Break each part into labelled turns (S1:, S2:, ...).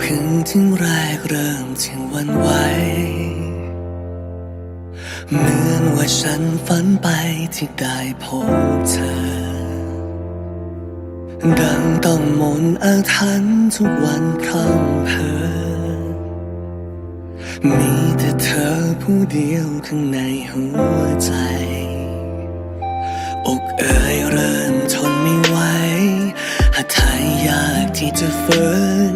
S1: เริ่มพึงถึงแรกเริ่มถึงหวันไหวเหมือนว่าฉันฝันไปที่ได้พบเธอ ดังต้องมนต์อาถรรพ์ทุกวันพร่ำเพอมีแต่เธอผู้เดียวข้างในหัวใจ อกเอ่ยเริ ที่จะฝืน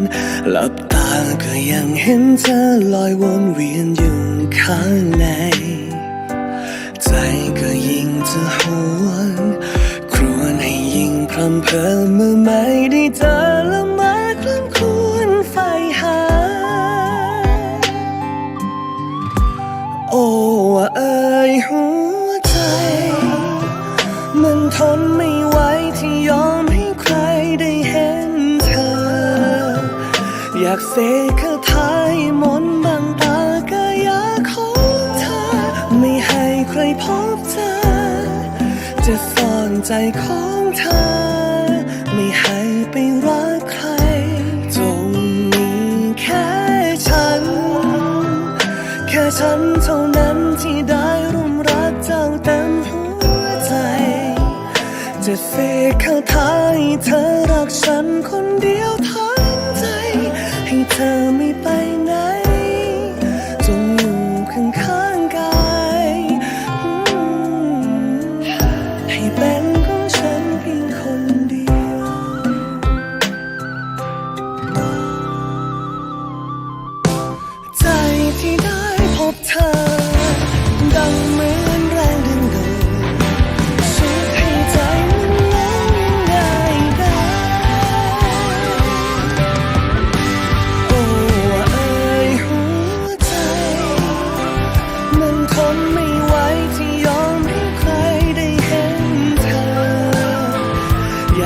S1: หลับตาก็ยังเห็นเธอลอยวนเวียนอยู่ข้างใน ใจก็ยิ่งจะหวนครวญให้ยิ่งพรำเพอเมื่อไม่ได้เจอและมาคลื่นควรไฟหา โอ้เอ่ยหัวใจ มันทนไม่ เสกคาถาให้มนต์บังตากายาของเธอ ไม่ให้ใครพบเธอ จะซ่อนใจของเธอ ไม่ให้ไปรักใคร จงมีแค่ฉัน แค่ฉันเท่านั้นที่ได้ร่วมรักเจ้าเต็มหัวใจ จะเสกคาถาให้เธอรักฉันคนเดียวทั้ง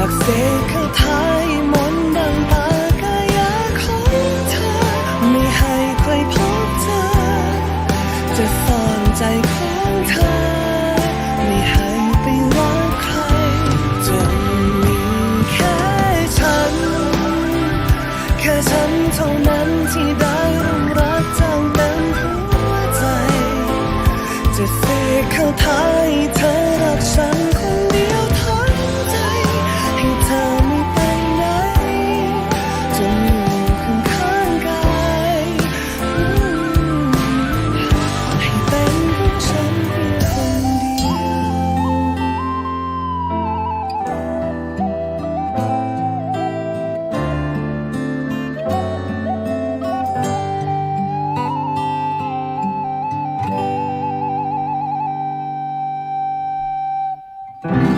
S1: ากเสกคาถาให้มนต์บังตากายาของเธอ ไม่ให้ใครพบเธอ จะซ่อนใจของเธอ ไม่ให้ไปรักใครจงมีแค่ฉัน แค่ฉันเท่านั้นที่ได้ร่วมรักเจ้าเต็มหัวใจ จะเสกคาถาเธอรัก Thank you.